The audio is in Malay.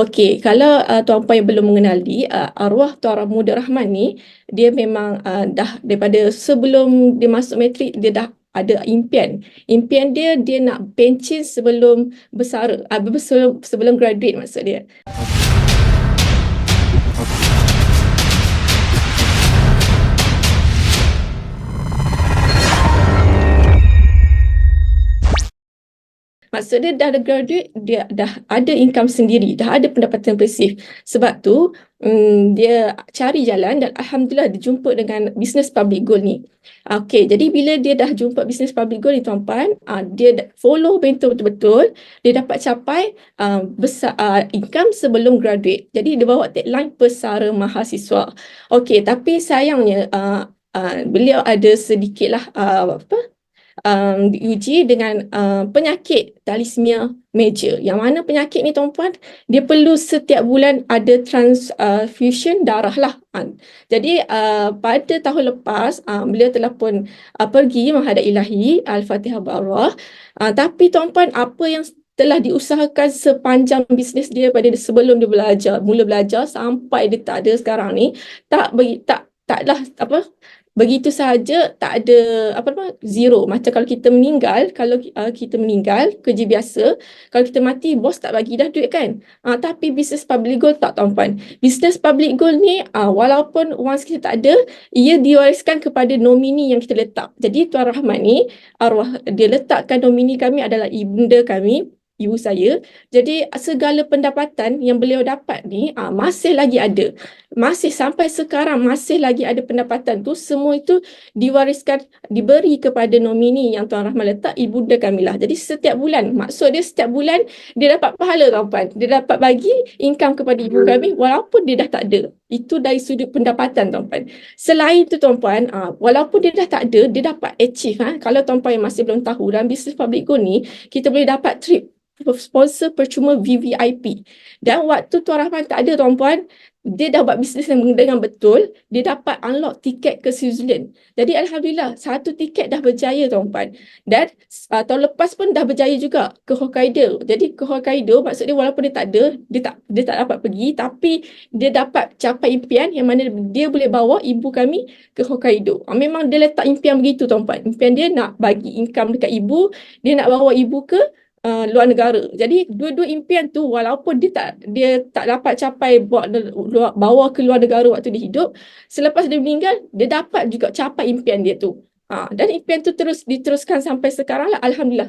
Okey, kalau uh, tuan puan yang belum mengenali uh, arwah Tuan Muda Rahman ni, dia memang uh, dah daripada sebelum dia masuk matrik dia dah ada impian. Impian dia dia nak pencen sebelum bersara, uh, sebelum sebelum graduate maksud dia. Maksud dia dah graduate, dia dah ada income sendiri, dah ada pendapatan pasif. Sebab tu um, dia cari jalan dan Alhamdulillah dia jumpa dengan business public goal ni. Okay, jadi bila dia dah jumpa business public goal ni tuan-puan, uh, dia follow betul-betul, dia dapat capai uh, besar uh, income sebelum graduate. Jadi dia bawa tagline pesara mahasiswa. Okay, tapi sayangnya uh, uh, beliau ada sedikitlah uh, apa um, diuji dengan uh, penyakit talismia major. Yang mana penyakit ni tuan-puan, dia perlu setiap bulan ada transfusion uh, darah lah. Uh, jadi uh, pada tahun lepas, uh, beliau telah pun uh, pergi menghadap ilahi Al-Fatihah Barwah. Uh, tapi tuan-puan, apa yang telah diusahakan sepanjang bisnes dia pada sebelum dia belajar, mula belajar sampai dia tak ada sekarang ni, tak bagi tak taklah apa begitu sahaja tak ada apa nama zero macam kalau kita meninggal kalau uh, kita meninggal kerja biasa kalau kita mati bos tak bagi dah duit kan uh, tapi business public goal tak tuan-puan business public goal ni uh, walaupun once kita tak ada ia diwariskan kepada nomini yang kita letak jadi tuan Rahman ni arwah dia letakkan nomini kami adalah ibunda kami ibu saya. Jadi segala pendapatan yang beliau dapat ni uh, masih lagi ada. Masih sampai sekarang masih lagi ada pendapatan tu semua itu diwariskan diberi kepada nomini yang Tuan Rahman letak ibunda kami lah. Jadi setiap bulan maksud dia setiap bulan dia dapat pahala tuan-puan. Dia dapat bagi income kepada ibu kami walaupun dia dah tak ada. Itu dari sudut pendapatan tuan-puan. Selain itu tuan-puan, uh, walaupun dia dah tak ada, dia dapat achieve. Ha? Kalau tuan-puan yang masih belum tahu dalam bisnes public go ni, kita boleh dapat trip sponsor percuma VVIP. Dan waktu Tuan Rahman tak ada tuan-puan, dia dah buat bisnes dengan betul, dia dapat unlock tiket ke Switzerland. Jadi Alhamdulillah, satu tiket dah berjaya tuan-puan. Dan uh, tahun lepas pun dah berjaya juga ke Hokkaido. Jadi ke Hokkaido, maksud dia walaupun dia tak ada, dia tak dia tak dapat pergi, tapi dia dapat capai impian yang mana dia boleh bawa ibu kami ke Hokkaido. Uh, memang dia letak impian begitu tuan-puan. Impian dia nak bagi income dekat ibu, dia nak bawa ibu ke uh, luar negara. Jadi dua-dua impian tu walaupun dia tak dia tak dapat capai luar, bawa ke luar negara waktu dia hidup, selepas dia meninggal dia dapat juga capai impian dia tu. Ha, dan impian tu terus diteruskan sampai sekarang lah alhamdulillah.